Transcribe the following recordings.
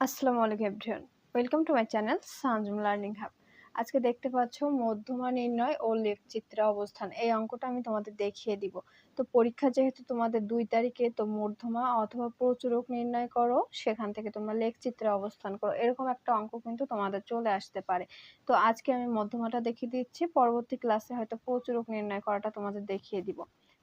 আসসালামু আলাইকুম everyone. Welcome to my channel Sanjum learning hub আজকে দেখতে পাচ্ছ মধ্যমা নির্ণয় ও লেখচিত্রে অবস্থান। এই অঙ্কটা আমি তোমাদের দেখিয়ে দিব। তো পরীক্ষা যেহেতু তোমাদের দুই তারিখে, তো মধ্যমা অথবা প্রচুরক নির্ণয় করো, সেখান থেকে তোমরা লেখচিত্রে অবস্থান করো। এরকম একটা অঙ্ক কিন্তু তোমাদের চলে আসতে পারে। তো আজকে আমি মধ্যমাটা দেখিয়ে দিচ্ছি। পরবর্তী ক্লাসে হয়তো প্রচুরক নির্ণয় করাটা তোমাদের দেখিয়ে দিব।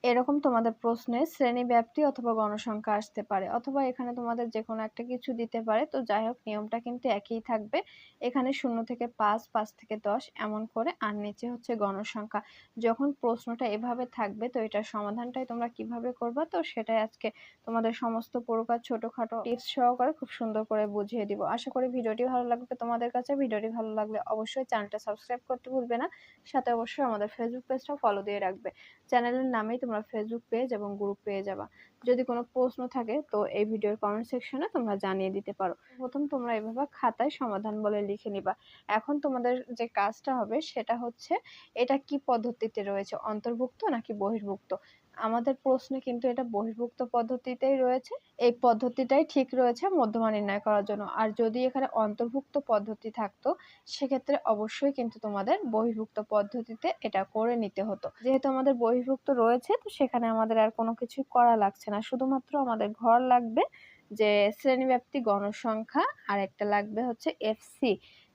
এরকম তোমাদের প্রশ্নে শ্রেণি ব্যাপ্তি অথবা গণসংখ্যা আসতে পারে, অথবা এখানে তোমাদের যে কোনো একটা কিছু দিতে পারে। তো যাই হোক নিয়মটা কিন্তু একই থাকবে। এখানে শূন্য থেকে পাঁচ পাঁচ থেকে দশ, এমন করে, আর নিচে হচ্ছে গণসংখ্যা। যখন প্রশ্নটা এভাবে থাকবে, তো এটার সমাধানটাই তোমরা কীভাবে করবা, তো সেটাই আজকে তোমাদের সমস্ত প্রকার ছোটোখাটো টিপস সহকারে খুব সুন্দর করে বুঝিয়ে দিব। আশা করি ভিডিওটি ভালো লাগবে। তোমাদের কাছে ভিডিওটি ভালো লাগলে অবশ্যই চ্যানেলটা সাবস্ক্রাইব করতে ভুলবে না। সাথে অবশ্যই আমাদের ফেসবুক পেজটা ফলো দিয়ে রাখবে। চ্যানেলের নামেই তোমরা ফেসবুক পেজ এবং গ্রুপ পেয়ে যাবা। যদি কোনো প্রশ্ন থাকে, তো এই ভিডিওর কমেন্ট সেকশনে তোমরা জানিয়ে দিতে পারো। প্রথম তোমরা এভাবে খাতায় সমাধান বলে লিখে নিবা। এখন তোমাদের যে কাজটা হবে, সেটা হচ্ছে এটা কি পদ্ধতিতে রয়েছে? অন্তর্ভুক্ত নাকি বহির্ভুক্ত? আমাদের প্রশ্নে কিন্তু এটা বহির্ভুক্ত পদ্ধতিতেই রয়েছে। এই পদ্ধতিটাই ঠিক রয়েছে মধ্যমা নির্ণয় করার জন্য। আর যদি এখানে অন্তর্ভুক্ত পদ্ধতি থাকতো, সেক্ষেত্রে অবশ্যই কিন্তু তোমাদের বহির্ভুক্ত পদ্ধতিতে এটা করে নিতে হতো। যেহেতু আমাদের বহির্ভুক্ত রয়েছে, তো সেখানে আমাদের আর কোনো কিছু করা লাগছে না। শুধুমাত্র আমাদের ঘর লাগবে যে শ্রেণীব্যাপ্তি গণসংখ্যা আর একটা লাগবে হচ্ছে এফসি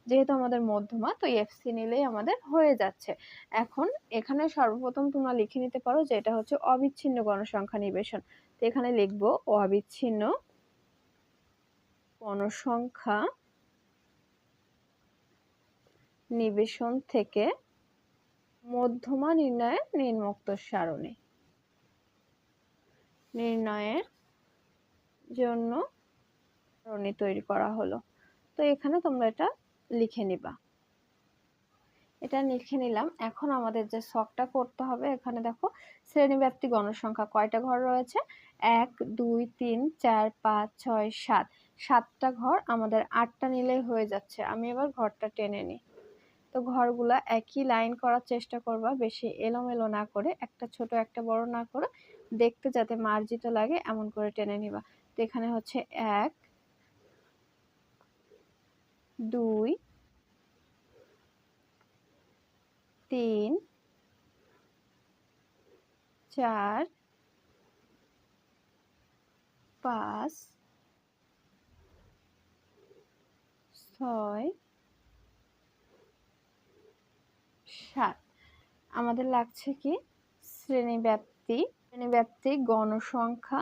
যেহেতু আমাদের মধ্যমা, তো এফসি নিলেই আমাদের হয়ে যাচ্ছে। এখন এখানে সর্বপ্রথম তোমরা লিখে নিতে পারো যে এটা হচ্ছে অবিচ্ছিন্ন গণসংখ্যা নিবেশন। তো এখানে লিখব অবিচ্ছিন্ন গণসংখ্যা নিবেশন থেকে মধ্যমা নির্ণয়ের নির্মুক্ত সারণী। নির্ণয়ের জন্য সারণী তৈরি করা হলো। তো এখানে তোমরা এটা লিখে নিবা। এটা লিখে নিলাম। এখন আমাদের যে শখটা করতে হবে, এখানে দেখো শ্রেণীব্যাপ্তি গণসংখ্যা কয়টা ঘর রয়েছে? এক, দুই, তিন, চার, পাঁচ, ছয়, সাত। সাতটা ঘর আমাদের আটটা নিলেই হয়ে যাচ্ছে। আমি এবার ঘরটা টেনে নিই। তো ঘরগুলা একই লাইন করার চেষ্টা করবা, বেশি এলোমেলো না করে, একটা ছোট, একটা বড় না করে। দেখতে যাতে মার্জিত লাগে, এমন করে টেনে নিবা। তো এখানে হচ্ছে এক দুই, তিন, চার, পাঁচ, ছয়, সাত। আমাদের লাগছে কি? শ্রেণীব্যাপ্তি শ্রেণীব্যাপ্তি গণসংখ্যা,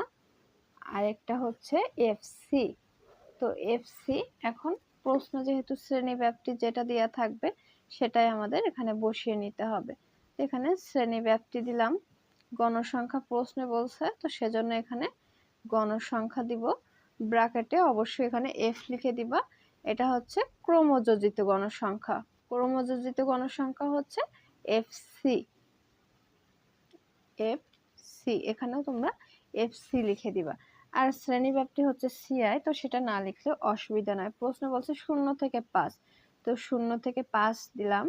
আরেকটা হচ্ছে এফসি। তো এফসি এখন প্রশ্ন যেহেতু শ্রেণীব্যাপ্তি যেটা দেওয়া থাকবে, সেটাই আমাদের এখানে বসিয়ে নিতে হবে। এখানে শ্রেণীব্যাপ্তি দিলাম, গণসংখ্যা প্রশ্নে বলছে, তো সেজন্য এখানে গণসংখ্যা দিব। ব্রাকেটে অবশ্যই এখানে এফ লিখে দিবা, এটা হচ্ছে ক্রমযোজিত গণসংখ্যা। ক্রমযোজিত গণসংখ্যা হচ্ছে এফ সি এফ সি এখানেও তোমরা এফ সি লিখে দিবা। আর শ্রেণীব্যাপ্তি হচ্ছে সিআই তো সেটা না লিখলে অসুবিধা নয়। প্রশ্ন বলছে শূন্য থেকে পাঁচ। তো শূন্য থেকে পাঁচ দিলাম।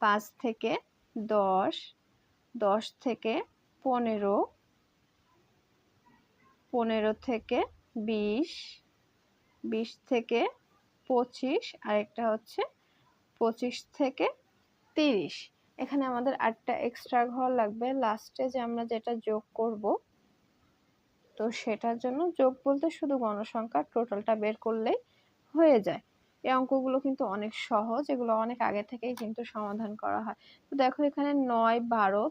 পাঁচ থেকে দশ দশ থেকে পনেরো পনেরো থেকে বিশ বিশ থেকে পঁচিশ আরেকটা হচ্ছে পঁচিশ থেকে তিরিশ। এখানে আমাদের আটটা এক্সট্রা ঘর লাগবে। লাস্টে যে আমরা যেটা যোগ করব তো সেটার জন্য যোগ বলতে শুধু গণসংখ্যার টোটালটা বের করলেই হয়ে যায়। এই অঙ্কগুলো কিন্তু অনেক সহজ, এগুলো অনেক আগে থেকেই কিন্তু সমাধান করা হয়। তো দেখো এখানে নয়, বারো,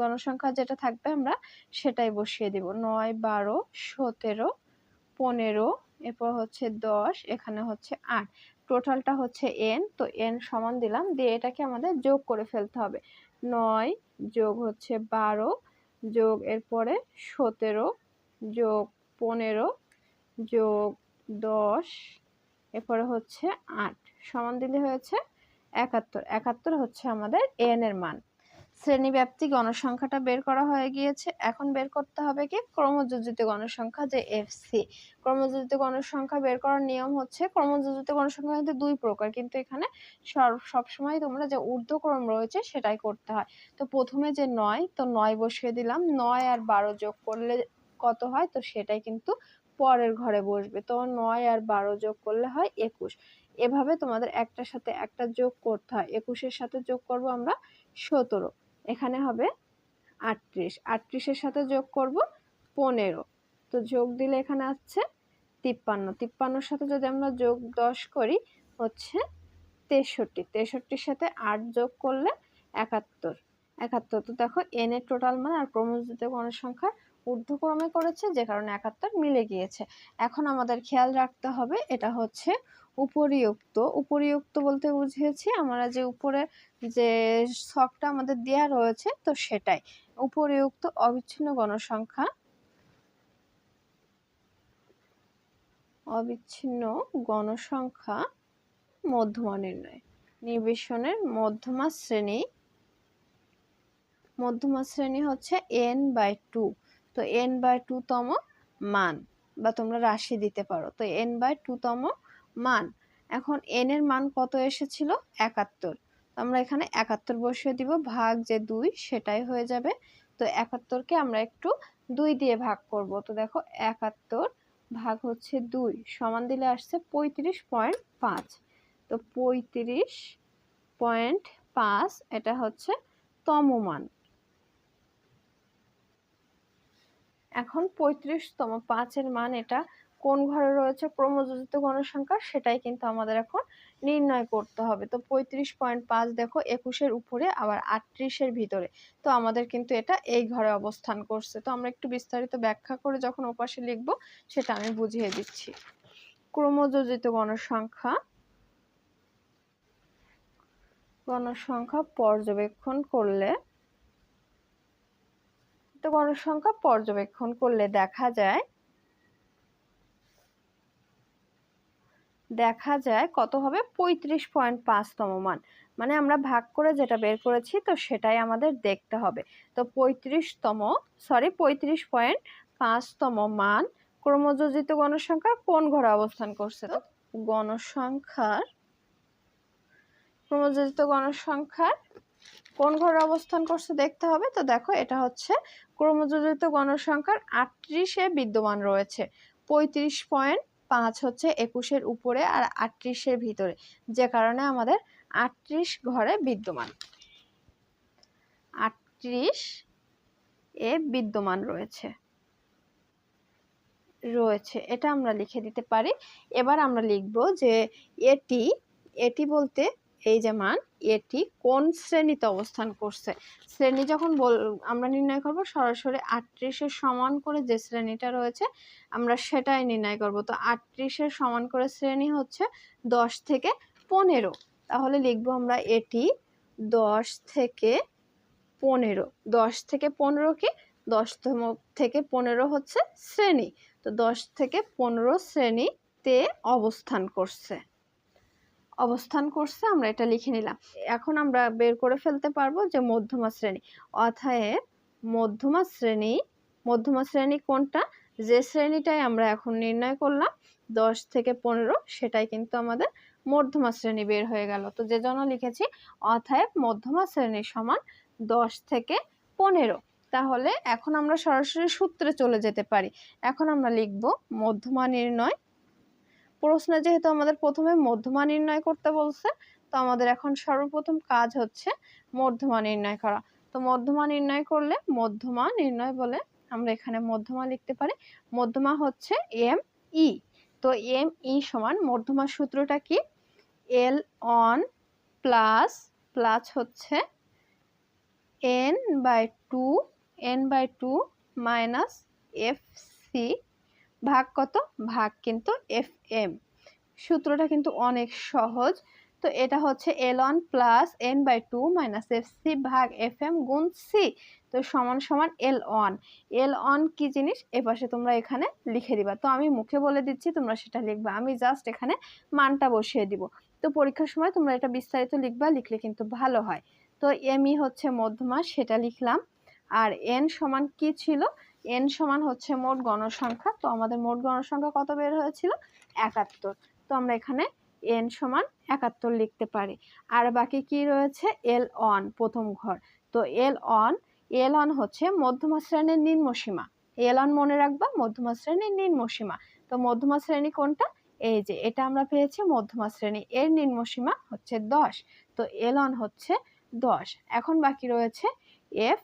গণসংখ্যা যেটা থাকবে আমরা সেটাই বসিয়ে দিব। নয়, বারো, সতেরো, পনেরো, এরপর হচ্ছে দশ, এখানে হচ্ছে আট। টোটালটা হচ্ছে এন তো এন সমান দিলাম, দিয়ে এটাকে আমাদের যোগ করে ফেলতে হবে। নয় যোগ হচ্ছে বারো, যোগ এরপরে সতেরো যোগ পনেরো, যোগ দশ, এরপরে হচ্ছে আট। সমান দিলে হয়েছে একাত্তর। একাত্তর হচ্ছে আমাদের এন এর মান। শ্রেণীব্যাপ্তি গণসংখ্যাটা বের করা হয়ে গিয়েছে। এখন বের করতে হবে কি? ক্রমযোজিত গণসংখ্যা যে এফসি ক্রমযোজিত গণসংখ্যা বের করার নিয়ম হচ্ছে ক্রমযোজিত গণসংখ্যা কিন্তু দুই প্রকার। কিন্তু এখানে সবসময় তোমরা যে ঊর্ধ্বক্রম রয়েছে সেটাই করতে হয়। তো প্রথমে যে নয়, তো নয় বসিয়ে দিলাম। নয় আর বারো যোগ করলে কত হয়, তো সেটাই কিন্তু পরের ঘরে বসবে। তো নয় আর বারো যোগ করলে হয় একুশ। এভাবে তোমাদের একটার সাথে একটা যোগ করতে হয়। একুশের সাথে যোগ করব আমরা সতেরো। এখানে হবে আটত্রিশ। আটত্রিশের সাথে যোগ করব পনেরো। তো যোগ দিলে এখানে আসছে তিপ্পান্ন। তিপ্পান্নর সাথে যদি আমরা যোগ দশ করি, হচ্ছে তেষট্টি। তেষট্টির সাথে আট যোগ করলে একাত্তর। একাত্তর, তো দেখো এন টোটাল মান আর ক্রমজিত গণসংখ্যার ঊর্ধ্বক্রমে করেছে, যে কারণে একাত্তর মিলে গিয়েছে। এখন আমাদের খেয়াল রাখতে হবে, এটা হচ্ছে উপরিউক্ত। উপরিউক্ত বলতে বুঝিয়েছি, আমরা যে উপরে যে ছকটা আমাদের দেয়া রয়েছে, তো সেটাই। উপরিউক্ত অবিচ্ছিন্ন গণসংখ্যা অবিচ্ছিন্ন গণসংখ্যা মধ্যমা নির্ণয়। নির্বেশনের মধ্যমা শ্রেণি মধ্যমা শ্রেণি হচ্ছে এন বাই টু তো এন বাই টু তম মান, বা তোমরা রাশি দিতে পারো। তো এন বাই টু তম মান, এখন এন এর মান কত এসেছিল? একাত্তর। আমরা এখানে একাত্তর বসিয়ে দিব, ভাগ যে দুই, সেটাই হয়ে যাবে। তো একাত্তরকে আমরা একটু দুই দিয়ে ভাগ করব। তো দেখো, একাত্তর ভাগ হচ্ছে দুই, সমান দিলে আসছে পঁয়ত্রিশ পয়েন্ট পাঁচ। তো পঁয়ত্রিশ পয়েন্ট পাঁচ, এটা হচ্ছে তমমান এখন পঁয়ত্রিশতম পাঁচের মান এটা। কোন ঘরে রয়েছে ক্রমযোজিত গণসংখ্যা সেটাই কিন্তু আমাদের এখন নির্ণয় করতে হবে। তো পঁয়ত্রিশ পয়েন্ট পাঁচ দেখো একুশের উপরে, আবার আটত্রিশের ভিতরে। তো আমাদের কিন্তু এটা এই ঘরে অবস্থান করছে। তো আমরা একটু বিস্তারিত ব্যাখ্যা করে যখন ওপাশে লিখব সেটা আমি বুঝিয়ে দিচ্ছি। ক্রমযোজিত গণসংখ্যা। গণসংখ্যা পর্যবেক্ষণ করলে গণসংখ্যা পর্যবেক্ষণ করলে দেখা যায় দেখা যায় কত হবে? পঁয়ত্রিশ পয়েন্ট পাঁচতম মান। মানে আমরা ভাগ করে যেটা বের করেছি, তো সেটাই আমাদের দেখতে হবে। তো পঁয়ত্রিশতম সরি পঁয়ত্রিশ পয়েন্ট পাঁচতম মান ক্রমযোজিত গণসংখ্যা কোন ঘরে অবস্থান করছে? তো গণসংখ্যার, ক্রমযোজিত গণসংখ্যার কোন ঘরে অবস্থান করছে দেখতে হবে। তো দেখো, এটা হচ্ছে ক্রমযোজিত গণসংখ্যার আটত্রিশে বিদ্যমান রয়েছে। পঁয়ত্রিশ পয়েন্ট পাঁচ হচ্ছে একুশের উপরে আর আটত্রিশের ভিতরে, যে কারণে আমাদের আটত্রিশ ঘরে বিদ্যমান। আটত্রিশ এ বিদ্যমান রয়েছে। রয়েছে, এটা আমরা লিখে দিতে পারি। এবার আমরা লিখব যে এটি এটি বলতে এই যে মান, এটি কোন শ্রেণীতে অবস্থান করছে? শ্রেণি যখন বল, আমরা নির্ণয় করব সরাসরি আটত্রিশের সমান করে যে শ্রেণীটা রয়েছে, আমরা সেটাই নির্ণয় করব। তো আটত্রিশের সমান করে শ্রেণি হচ্ছে দশ থেকে পনেরো। তাহলে লিখব আমরা এটি দশ থেকে পনেরো। দশ থেকে পনেরো কি? দশতম থেকে পনেরো হচ্ছে শ্রেণি। তো দশ থেকে পনেরো শ্রেণীতে অবস্থান করছে। অবস্থান করছে, আমরা এটা লিখে নিলাম। এখন আমরা বের করে ফেলতে পারব যে মধ্যমা শ্রেণি। অথায় মধ্যমা শ্রেণি মধ্যমা শ্রেণি কোনটা? যে শ্রেণীটাই আমরা এখন নির্ণয় করলাম, দশ থেকে পনেরো, সেটাই কিন্তু আমাদের মধ্যমা শ্রেণি বের হয়ে গেল। তো যে জন্য লিখেছি অথায় মধ্যমা শ্রেণি সমান দশ থেকে পনেরো। তাহলে এখন আমরা সরাসরি সূত্রে চলে যেতে পারি। এখন আমরা লিখব মধ্যমা নির্ণয় প্রশ্নে যেহেতু আমাদের প্রথমে মধ্যমা নির্ণয় করতে বলছে, তো আমাদের এখন সর্বপ্রথম কাজ হচ্ছে মধ্যমা নির্ণয় করা। তো মধ্যমা নির্ণয় করলে মধ্যমা নির্ণয় বলে আমরা এখানে মধ্যমা লিখতে পারি। মধ্যমা হচ্ছে এম ই। তো এম ই সমান মধ্যমা সূত্রটা কি? এল অন প্লাস প্লাস হচ্ছে N by two, N by two minus F C ভাগ কত? ভাগ কিন্তু এফ এম সূত্রটা কিন্তু অনেক সহজ। তো এটা হচ্ছে L one plus N by two minus F C ভাগ এফ এম গুণ সি তো সমান সমান এল ওয়ান এল ওয়ান কি জিনিস? এপাশে তোমরা এখানে লিখে দিবা। তো আমি মুখে বলে দিচ্ছি, তোমরা সেটা লিখবা। আমি জাস্ট এখানে মানটা বসিয়ে দিব। তো পরীক্ষার সময় তোমরা এটা বিস্তারিত লিখবা, লিখলে কিন্তু ভালো হয়। তো এমই হচ্ছে মধ্যমা, সেটা লিখলাম। আর এন সমান কি ছিল? এন সমান হচ্ছে মোট গণসংখ্যা। তো আমাদের মোট গণসংখ্যা কত বের হয়েছিল? একাত্তর। তো আমরা এখানে এন সমান একাত্তর লিখতে পারি। আর বাকি কি রয়েছে? এল অন প্রথম ঘর। তো এল অন এল অন হচ্ছে মধ্যমা শ্রেণির নিম্ন সীমা। এল ওয়ান মনে রাখবা, মধ্যমা শ্রেণির নিম্ন সীমা। তো মধ্যমা শ্রেণি কোনটা? এই যে, এটা আমরা পেয়েছি মধ্যমা শ্রেণি। এর নিম্ন সীমা হচ্ছে দশ। তো এল ওয়ান হচ্ছে দশ। এখন বাকি রয়েছে এফ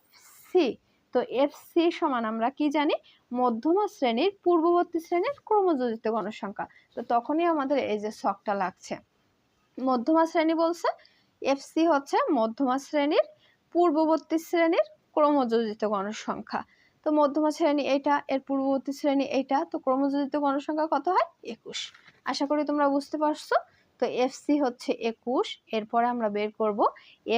সি। তো এফ সি সমান আমরা কি জানি? মধ্যমা শ্রেণির পূর্ববর্তী শ্রেণির ক্রমযোজিত গণসংখ্যা তো তখনই আমাদের এই যে শখটা লাগছে। মধ্যমা শ্রেণি বলছে এফ সি হচ্ছে মধ্যমা শ্রেণির পূর্ববর্তী শ্রেণির ক্রমযোজিত গণসংখ্যা তো মধ্যমা শ্রেণি এইটা, এর পূর্ববর্তী শ্রেণি এইটা, তো ক্রমযোজিত গণসংখ্যা কত হয়? একুশ। আশা করি তোমরা বুঝতে পারছ। তো এফ সি হচ্ছে একুশ, এরপরে আমরা বের করব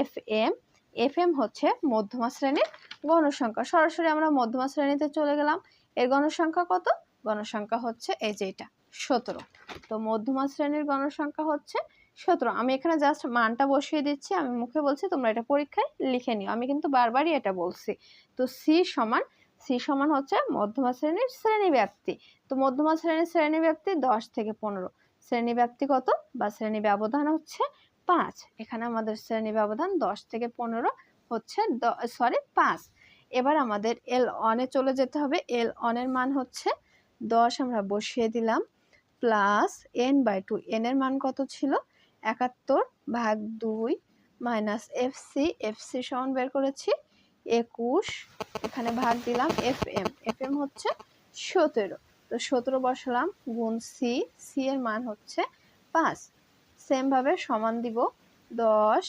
এফ এম এফ এম হচ্ছে মধ্যমা শ্রেণির গণসংখ্যা। সরাসরি আমরা মধ্যমা শ্রেণীতে চলে গেলাম। এর গণসংখ্যা কত? গণসংখ্যা হচ্ছে এই যে এটা, সতেরো। তো মধ্যমা শ্রেণির গণসংখ্যা হচ্ছে সতেরো। আমি এখানে জাস্ট মানটা বসিয়ে দিচ্ছি। আমি মুখে বলছি, তোমরা এটা পরীক্ষায় লিখে নিও। আমি কিন্তু বারবারই এটা বলছি। তো সি সমান সি সমান হচ্ছে মধ্যমা শ্রেণির শ্রেণি ব্যাপ্তি তো মধ্যমা শ্রেণির শ্রেণি ব্যাপ্তি দশ থেকে পনেরো। শ্রেণি ব্যাপ্তি কত? বা শ্রেণি ব্যবধান হচ্ছে পাঁচ। এখানে আমাদের শ্রেণি ব্যবধান দশ থেকে পনেরো হচ্ছে সরি পাঁচ। এবার আমাদের এল অনে চলে যেতে হবে। এল অনের মান হচ্ছে দশ, আমরা বসিয়ে দিলাম। Plus N by two N এর মান কত ছিল? একাত্তর ভাগ দুই minus F C F C সমান বের করেছি একুশ। এখানে ভাগ দিলাম এফ এম এফ এম হচ্ছে সতেরো। তো সতেরো বসালাম গুণ সি সি এর মান হচ্ছে পাঁচ। সেমভাবে সমান দিব দশ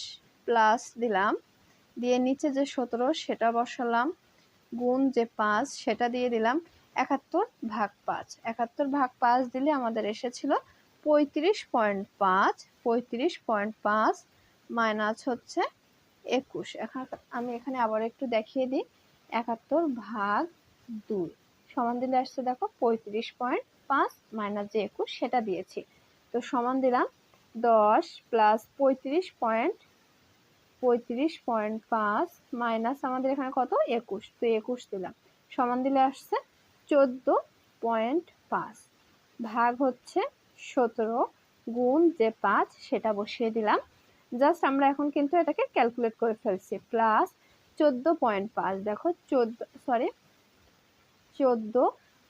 প্লাস দিলাম দিয়ে নিচে যে সতেরো, সেটা বসালাম। গুণ যে পাঁচ, সেটা দিয়ে দিলাম একাত্তর ভাগ পাঁচ। একাত্তর ভাগ পাঁচ দিলে আমাদের এসেছিল পঁয়ত্রিশ পয়েন্ট পাঁচ, পঁয়ত্রিশ পয়েন্ট পাঁচ মাইনাস হচ্ছে একুশ। এখন আমি এখানে আবার একটু দেখিয়ে দিই। একাত্তর ভাগ দুই। সমান দিলে আসছে দেখো পঁয়ত্রিশ পয়েন্ট পাঁচ মাইনাস যে একুশ, সেটা দিয়েছি। তো সমান দিলাম দশ প্লাস পঁয়ত্রিশ পয়েন্ট পঁয়ত্রিশ পয়েন্ট পাঁচ মাইনাস আমাদের এখানে কত? একুশ। তো একুশ দিলাম। সমান দিলে আসছে চোদ্দ পয়েন্ট পাঁচ। ভাগ হচ্ছে সতেরো গুণ যে পাঁচ, সেটা বসিয়ে দিলাম। জাস্ট আমরা এখন কিন্তু এটাকে ক্যালকুলেট করে ফেলছি। প্লাস চোদ্দ পয়েন্ট পাঁচ। দেখো চোদ্দ সরি চোদ্দ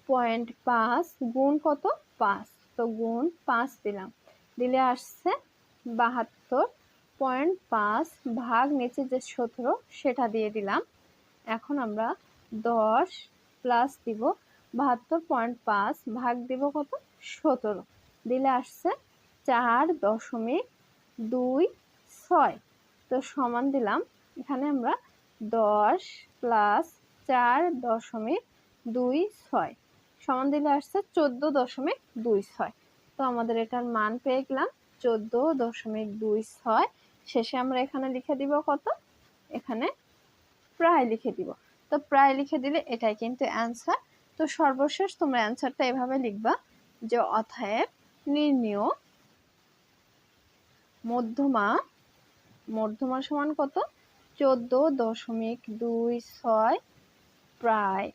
পয়েন্ট পাঁচ গুণ কত? পাঁচ। তো গুণ পাঁচ দিলাম। দিলে আসছে বাহাত্তর পয়েন্ট পাঁচ ভাগ নিচে যে সতেরো, সেটা দিয়ে দিলাম। এখন আমরা দশ প্লাস দিব, বাহাত্তর পয়েন্ট পাঁচ ভাগ দিব কত? সতেরো। দিলে আসছে চার দশমিক দুই ছয়। তো সমান দিলাম, এখানে আমরা দশ প্লাস চার দশমিক দুই ছয়। সমান দিলে আসছে চোদ্দ দশমিক দুই ছয়। তো আমাদের এটার মান পেয়ে গেলাম। চোদ্দ দশমিক দুই ছয়। শেষে আমরা এখানে লিখে দিব কত? এখানে প্রায় লিখে দিব। তো প্রায় লিখে দিলে এটাই কিন্তু অ্যান্সার তো সর্বশেষ তোমরা অ্যান্সারটা এভাবে লিখবা যে অথায় নির্ণীয় মধ্যমা মধ্যমা সমান কত? চোদ্দ দশমিক দুই ছয় প্রায়।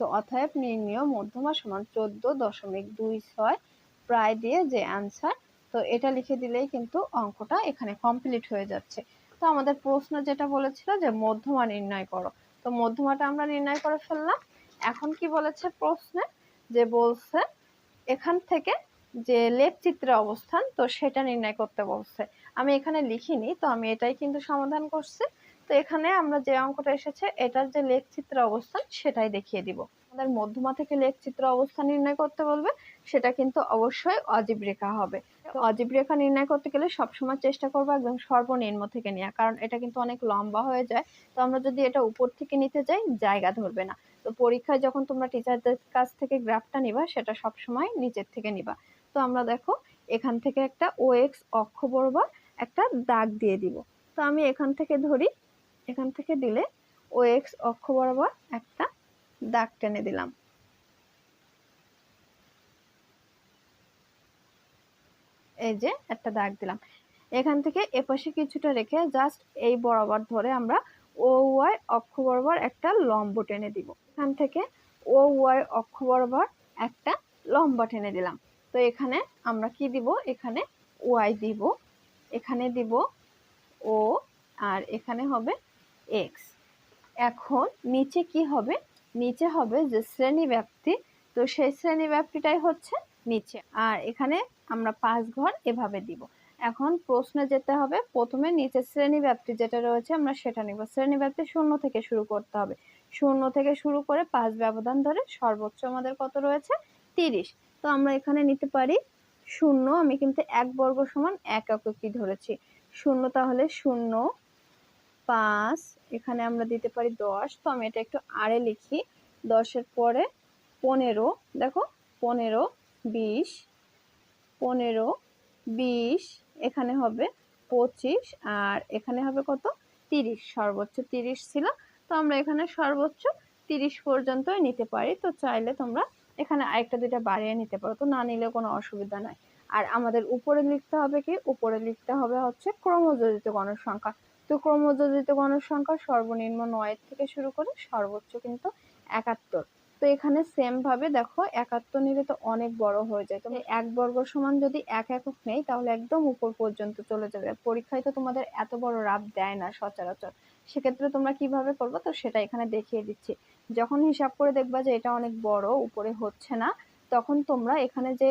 তো অতএব নির্ণীয় মধ্যমা সমান চোদ্দ দশমিক দুই ছয় প্রায় দিয়ে যে অ্যান্সার তো এটা লিখে দিলেই কিন্তু অঙ্কটা এখানে কমপ্লিট হয়ে যাচ্ছে। তো আমাদের প্রশ্ন যেটা বলেছিল যে মধ্যমা নির্ণয় করো। তো মধ্যমাটা আমরা নির্ণয় করে ফেললাম। এখন কি বলেছে প্রশ্নে? যে বলছে, এখান থেকে যে লেখচিত্রের অবস্থান, তো সেটা নির্ণয় করতে বলছে। আমি এখানে লিখিনি, তো আমি এটাই কিন্তু সমাধান করছি। তো এখানে আমরা যে অঙ্কটা এসেছে, এটার যে লেখচিত্রের অবস্থান, সেটাই দেখিয়ে দিব। আমাদের মধ্যমা থেকে লেখচিত্র অবস্থান নির্ণয় করতে বলবে, সেটা কিন্তু অবশ্যই অজীব রেখা হবে। অজীব রেখা নির্ণয় করতে গেলে সবসময় চেষ্টা করব একদম সর্বনিম্ন থেকে নেওয়া কারণ এটা কিন্তু অনেক লম্বা হয়ে যায়। তো আমরা যদি এটা উপর থেকে নিতে যাই, জায়গা ধরবে না। তো পরীক্ষায় যখন তোমরা টিচারদের কাছ থেকে গ্রাফটা নিবা, সেটা সবসময় নিচের থেকে নিবা। তো আমরা দেখো, এখান থেকে একটা ও এক্স অক্ষ বরাবর একটা দাগ দিয়ে দিব। তো আমি এখান থেকে ধরি, এখান থেকে দিলে ও এক্স অক্ষ বরাবর একটা দাগ টেনে দিলাম। এই যে একটা দাগ দিলাম। এখান থেকে এপাশে কিছুটা রেখে জাস্ট এই বরাবর ধরে আমরা ও ওয়াই অক্ষ বরাবর একটা লম্ব টেনে দিব। এখান থেকে ও ওয়াই অক্ষ বরাবর একটা লম্বা টেনে দিলাম। তো এখানে আমরা কি দিব? এখানে ওয়াই দিব। এখানে দিব ও আর এখানে হবে এক্স এখন নিচে কি হবে? নিচে হবে যে শ্রেণি ব্যাপ্তি, তো সেই শ্রেণি ব্যাপ্তিটাই হচ্ছে নিচে। আর এখানে আমরা পাঁচ ঘর এভাবে দিব। এখন প্রশ্নে যেতে হবে, প্রথমে নিচে শ্রেণি ব্যাপ্তি যেটা রয়েছে আমরা সেটা নিব। শ্রেণি ব্যাপ্তি শূন্য থেকে শুরু করতে হবে। শূন্য থেকে শুরু করে পাঁচ ব্যবধান ধরে সর্বোচ্চ আমাদের কত রয়েছে? তিরিশ। তো আমরা এখানে নিতে পারি শূন্য, আমি কিন্তু এক বর্গ সমান এক এককই ধরেছি? শূন্য তাহলে শূন্য পাঁচ, এখানে আমরা দিতে পারি দশ। তো আমি এটা একটু আড়ে লিখি। দশের পরে পনেরো, দেখো, পনেরো, বিশ পনেরো, বিশ, এখানে হবে পঁচিশ, আর এখানে হবে কত? তিরিশ, সর্বোচ্চ তিরিশ ছিল। তো আমরা এখানে সর্বোচ্চ তিরিশ পর্যন্তই নিতে পারি। তো চাইলে তোমরা এখানে আরেকটা দুইটা বাড়িয়ে নিতে পারো। তো না নিলে কোনো অসুবিধা নাই। আর আমাদের উপরে লিখতে হবে কি? উপরে লিখতে হবে হচ্ছে ক্রমযোজিত গণসংখ্যা। তো ক্রমযোজিত গণসংখ্যা সর্বনিম্ন নয় থেকে শুরু করে সর্বোচ্চ কিন্তু একাত্তর। তো এখানে সেম ভাবে দেখো, একাত্তর নিলে তো অনেক বড় হয়ে যায়। তুমি এক বর্গ সমান যদি এক একক নেই, তাহলে একদম উপর পর্যন্ত চলে যাবে। পরীক্ষায় তো তোমাদের এত বড় রাব দেয় না সচরাচর। সেক্ষেত্রে তোমরা কীভাবে করব? তো সেটা এখানে দেখিয়ে দিচ্ছি। যখন হিসাব করে দেখবা যে এটা অনেক বড়, উপরে হচ্ছে না, তখন তোমরা এখানে যে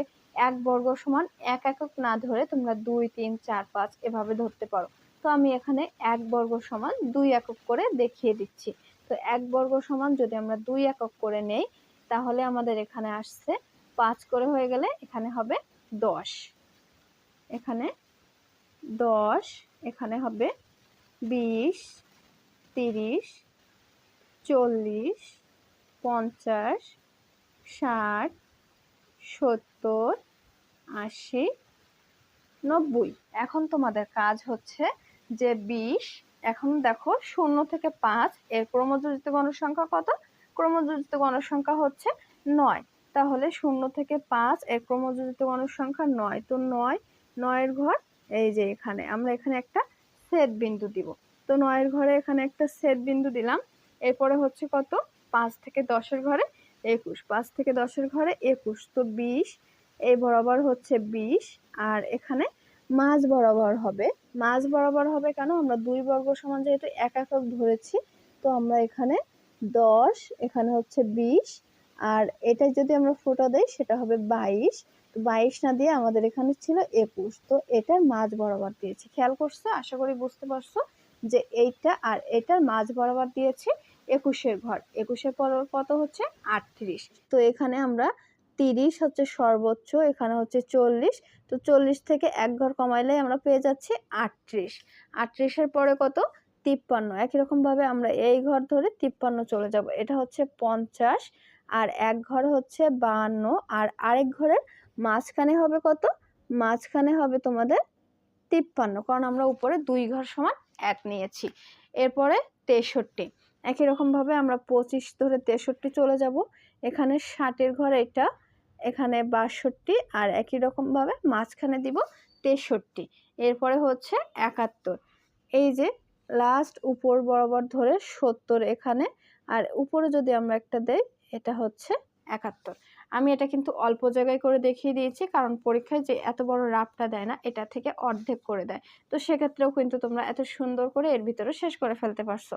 এক বর্গ সমান এক একক না ধরে তোমরা দুই, তিন, চার, পাঁচ এভাবে ধরতে পারো। তো আমি এখানে এক বর্গ সমান দুই একক করে দেখিয়ে দিচ্ছি। তো এক বর্গ সমান যদি আমরা দুই একক করে নেই, তাহলে আমাদের এখানে আসছে পাঁচ করে হয়ে গেলে এখানে হবে দশ। এখানে দশ, এখানে হবে বিশ, তিরিশ, চল্লিশ, পঞ্চাশ, ষাট, সত্তর, আশি, নব্বই। এখন তোমাদের কাজ হচ্ছে যে বিশ, এখন দেখো শূন্য থেকে পাঁচ, এর ক্রমযোজিত গণসংখ্যা কত? ক্রমযোজিত গণসংখ্যা হচ্ছে নয়। তাহলে শূন্য থেকে পাঁচ, এর ক্রমযোজিত গণসংখ্যা নয়। তো নয়, নয়ের ঘর, এই যে এখানে, আমরা এখানে একটা সেট বিন্দু দিব। তো নয়ের ঘরে এখানে একটা সেট বিন্দু দিলাম। এরপরে হচ্ছে কত? পাঁচ থেকে দশের ঘরে একুশ, পাঁচ থেকে দশের ঘরে একুশ। তো বিশ, এই বরাবর হচ্ছে বিশ, আর এখানে মাঝ বরাবর হবে। মাঝ বরাবর হবে কেন? আমরা দুই বর্গ সমান যেহেতু এক একক ধরেছি, তো আমরা এখানে দশ, এখানে হচ্ছে বিশ, আর এটা যদি আমরা ফোটো দেই সেটা হবে বাইশ। তো বাইশ না দিয়ে আমাদের এখানে ছিল একুশ। তো এটার মাঝ বরাবর দিয়েছি। খেয়াল করছ? আশা করি বুঝতে পারছ যে এইটা আর এটার মাঝ বরাবর দিয়েছি একুশের ঘর। একুশের পর কত হচ্ছে? আটত্রিশ। তো এখানে আমরা তিরিশ হচ্ছে সর্বোচ্চ, এখানে হচ্ছে চল্লিশ। তো চল্লিশ থেকে এক ঘর কমাইলে আমরা পেয়ে যাচ্ছি আটত্রিশ। আটত্রিশের পরে কত? তিপ্পান্ন। একই রকমভাবে আমরা এই ঘর ধরে তিপ্পান্ন চলে যাব। এটা হচ্ছে পঞ্চাশ আর এক ঘর হচ্ছে বাহান্ন আর আরেক ঘরের মাঝখানে হবে কত? মাঝখানে হবে তোমাদের তিপ্পান্ন, কারণ আমরা উপরে দুই ঘর সমান এক নিয়েছি। এরপরে তেষট্টি। একই রকমভাবে আমরা পঁচিশ ধরে তেষট্টি চলে যাব। এখানে ষাটের ঘর এটা, এখানে বাষট্টি আর একই রকমভাবে মাঝখানে দিব তেষট্টি। এরপরে হচ্ছে একাত্তর। এই যে লাস্ট উপর বরাবর ধরে সত্তর এখানে, আর উপরে যদি আমরা একটা দেই, এটা হচ্ছে একাত্তর। আমি এটা কিন্তু অল্প জায়গায় করে দেখিয়ে দিয়েছি, কারণ পরীক্ষায় যে এত বড় রাপটা দেয় না, এটা থেকে অর্ধেক করে দেয়। তো সেক্ষেত্রেও কিন্তু তোমরা এত সুন্দর করে এর ভিতরে শেষ করে ফেলতে পারছ।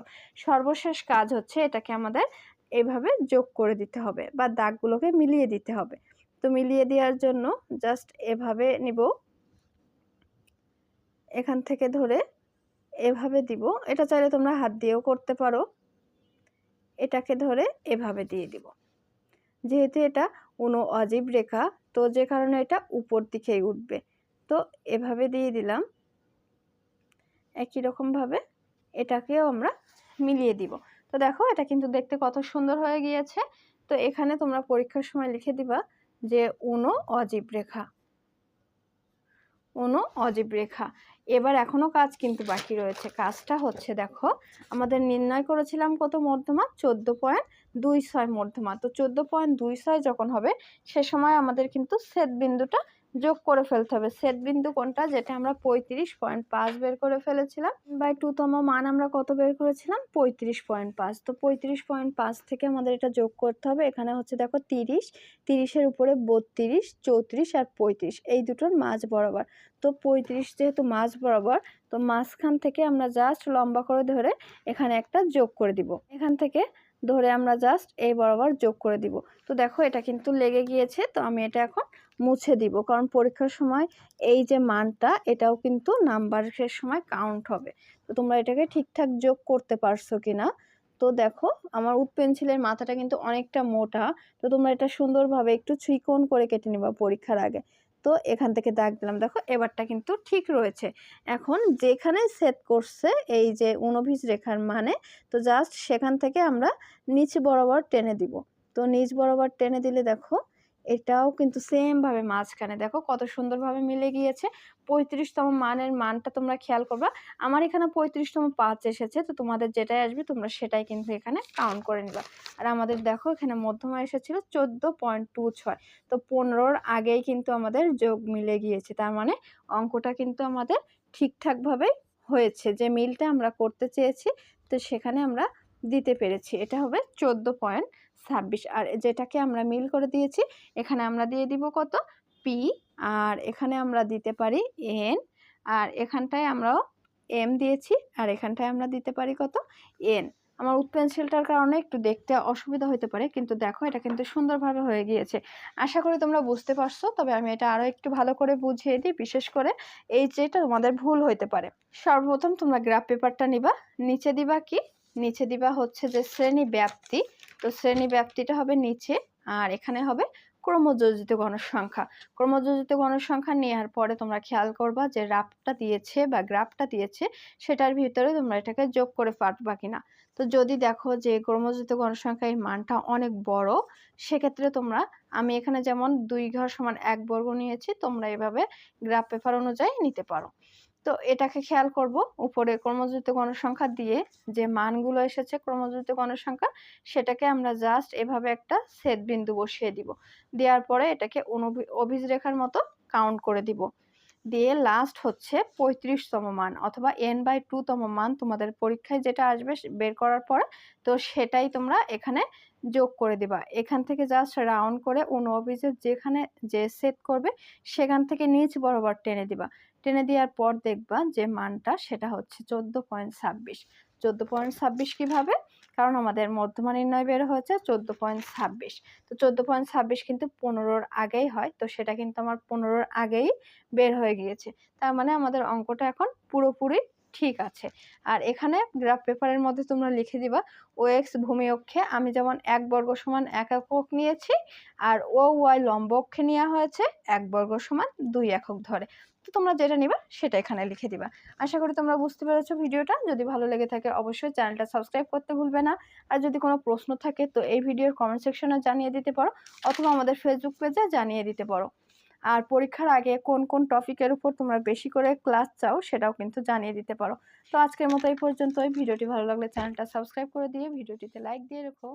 সর্বশেষ কাজ হচ্ছে এটাকে আমাদের এভাবে যোগ করে দিতে হবে বা দাগগুলোকে মিলিয়ে দিতে হবে। তো মিলিয়ে দেওয়ার জন্য জাস্ট এভাবে নিব। এখান থেকে ধরে এভাবে দিব। এটা চাইলে তোমরা হাত দিয়েও করতে পারো। এটাকে ধরে এভাবে দিয়ে দিব। যেহেতু এটা কোনো অজীব রেখা, তো যে কারণে এটা উপর দিকেই উঠবে। তো এভাবে দিয়ে দিলাম। একই রকমভাবে এটাকেও আমরা মিলিয়ে দিব। তো দেখো, এটা কিন্তু দেখতে কত সুন্দর হয়ে গিয়েছে। তো এখানে তোমরা পরীক্ষার সময় লিখে দিবা যে উনো অজীব রেখা। উনো অজীব রেখা। এবার এখনও কাজ কিন্তু বাকি রয়েছে। কাজটা হচ্ছে দেখো, আমাদের নির্ণয় করেছিলাম কত মধ্যমা? চোদ্দ পয়েন্ট দুই ছয় মধ্যমা। তো চোদ্দ পয়েন্ট দুই ছয় যখন হবে, সে সময় আমাদের কিন্তু সেট বিন্দুটা যোগ করে ফেলতে হবে। সেট বিন্দু কোনটা? যেটা আমরা পঁয়ত্রিশ পয়েন্ট পাঁচ বের করে ফেলেছিলাম। বাই টুতম মান আমরা কত বের করেছিলাম? পঁয়ত্রিশ পয়েন্ট পাঁচ। তো পঁয়ত্রিশ পয়েন্ট পাঁচ থেকে আমাদের এটা যোগ করতে হবে। এখানে হচ্ছে দেখো তিরিশ। তিরিশের উপরে বত্রিশ, চৌত্রিশ আর পঁয়ত্রিশ। এই দুটোর মাঝ বরাবর। তো পঁয়ত্রিশ যেহেতু মাঝ বরাবর, তো মাঝখান থেকে আমরা জাস্ট লম্বা করে ধরে এখানে একটা যোগ করে দিব। এখান থেকে ধরে আমরা জাস্ট এই বরাবর যোগ করে দিব। তো দেখো এটা কিন্তু লেগে গিয়েছে, তো আমি এটা এখন মুছে দিব, কারণ পরীক্ষার সময় এই যে মানটা, এটাও কিন্তু নাম্বারের সময় কাউন্ট হবে। তো তোমরা এটাকে ঠিকঠাক যোগ করতে পারছ কি না তো দেখো, আমার উড পেন্সিলের মাথাটা কিন্তু অনেকটা মোটা, তো তোমরা এটা সুন্দরভাবে একটু চিকন করে কেটে নিবা পরীক্ষার আগে। তো এখান থেকে দাগ দিলাম। দেখো, এবারটা কিন্তু ঠিক রয়েছে। এখন যেখানে সেট করছে, এই যে উনভিজ রেখার মানে তো জাস্ট সেখান থেকে আমরা নিচ বরাবর টেনে দিব। তো নিচ বরাবর টেনে দিলে দেখো এটাও কিন্তু সেমভাবে মাঝখানে। দেখো কত সুন্দরভাবে মিলে গিয়েছে। পঁয়ত্রিশতম মানের মানটা তোমরা খেয়াল করবা। আমার এখানে পঁয়ত্রিশতম পাঁচ এসেছে, তো তোমাদের যেটাই আসবে তোমরা সেটাই কিন্তু এখানে কাউন্ট করে নিবা। আর আমাদের দেখো এখানে মধ্যমা এসেছিল চোদ্দ পয়েন্ট টু ছয়। তো পনেরোর আগেই কিন্তু আমাদের যোগ মিলে গিয়েছে। তার মানে অঙ্কটা কিন্তু আমাদের ঠিকঠাকভাবে হয়েছে। যে মিলটা আমরা করতে চেয়েছি, তো সেখানে আমরা দিতে পেরেছি। এটা হবে চোদ্দ পয়েন্ট ছাব্বিশ। আর যেটাকে আমরা মিল করে দিয়েছি, এখানে আমরা দিয়ে দিব কত? পি। আর এখানে আমরা দিতে পারি এন। আর এখানটায় আমরাও এম দিয়েছি। আর এখানটায় আমরা দিতে পারি কত? এন। আমার উড কারণে একটু দেখতে অসুবিধা হতে পারে, কিন্তু দেখো এটা কিন্তু সুন্দরভাবে হয়ে গিয়েছে। আশা করি তোমরা বুঝতে পারছ, তবে আমি এটা আরও একটু ভালো করে বুঝিয়ে দিই, বিশেষ করে এই যেটা তোমাদের ভুল হইতে পারে। সর্বপ্রথম তোমরা গ্রাফ পেপারটা নিবা, নিচে দিবা কি? নিচে দিবা হচ্ছে যে শ্রেণি ব্যাপ্তি। তো শ্রেণি ব্যাপ্তিটা হবে নিচে আর এখানে হবে ক্রমযোজিত গণসংখ্যা ক্রমযোজিত গণসংখ্যা নেওয়ার পরে তোমরা খেয়াল করবা যে রাফটা দিয়েছে বা গ্রাফটা দিয়েছে, সেটার ভিতরে তোমরা এটাকে যোগ করে পারবা কিনা। তো যদি দেখো যে ক্রমযোজিত গণসংখ্যা এই মানটা অনেক বড়, সেক্ষেত্রে তোমরা, আমি এখানে যেমন দুই ঘর সমান এক বর্গ নিয়েছি, তোমরা এভাবে গ্রাফ পেপার অনুযায়ী নিতে পারো। তো এটাকে খেয়াল করব উপরে ক্রমযুক্ত গণসংখ্যা দিয়ে যে মানগুলো এসেছে ক্রমযুক্ত গণসংখ্যা, সেটাকে আমরা জাস্ট এভাবে একটা সেট বিন্দু বসিয়ে দিব। দেওয়ার পরে এটাকে অভিজ রেখার মতো কাউন্ট করে দিব। দিয়ে লাস্ট হচ্ছে পঁয়ত্রিশতম মান অথবা এন বাই টুতম মান তোমাদের পরীক্ষায় যেটা আসবে বের করার পরে, তো সেটাই তোমরা এখানে যোগ করে দিবা। এখান থেকে জাস্ট রাউন্ড করে অভিজের যেখানে যে সেট করবে, সেখান থেকে নিচ বরাবর টেনে দিবা। টেনে দেওয়ার পর দেখবা যে মানটা সেটা হচ্ছে চোদ্দ পয়েন্ট ছাব্বিশ। চোদ্দ পয়েন্ট ছাব্বিশ কীভাবে? কারণ আমাদের মধ্যমা নির্ণয় বের হয়েছে চোদ্দ পয়েন্ট ছাব্বিশ। তো চোদ্দ পয়েন্ট ছাব্বিশ কিন্তু পনেরোর আগেই হয়, তো সেটা কিন্তু আমার পনেরোর আগেই বের হয়ে গিয়েছে। তার মানে আমাদের অঙ্কটা এখন পুরোপুরি ঠিক আছে। আর এখানে গ্রাফ পেপারের মধ্যে তোমরা লিখে দিবা ও এক্স ভূমি অক্ষে আমি যেমন এক বর্গ সমান এক একক নিয়েছি, আর ও ওয়াই লম্ব অক্ষে নেওয়া হয়েছে এক বর্গ সমান দুই একক ধরে। তোমরা যেটা নিবা সেটা এখানে লিখে দিবা। আশা করি তোমরা বুঝতে পেরেছ ভিডিওটা। যদি ভালো লেগে থাকে অবশ্যই চ্যানেলটা সাবস্ক্রাইব করতে ভুলবে না। আর যদি কোনো প্রশ্ন থাকে তো এই ভিডিওর কমেন্ট সেকশনে জানিয়ে দিতে পারো অথবা আমাদের ফেসবুক পেজে জানিয়ে দিতে পারো। আর পরীক্ষার আগে কোন কোন টপিকের উপর তোমরা বেশি করে ক্লাস চাও সেটাও কিন্তু জানিয়ে দিতে পারো। তো আজকের মতো এই পর্যন্তই। ভিডিওটি ভালো লাগলে চ্যানেলটা সাবস্ক্রাইব করে দিয়ে ভিডিওটিতে লাইক দিয়ে রেখো।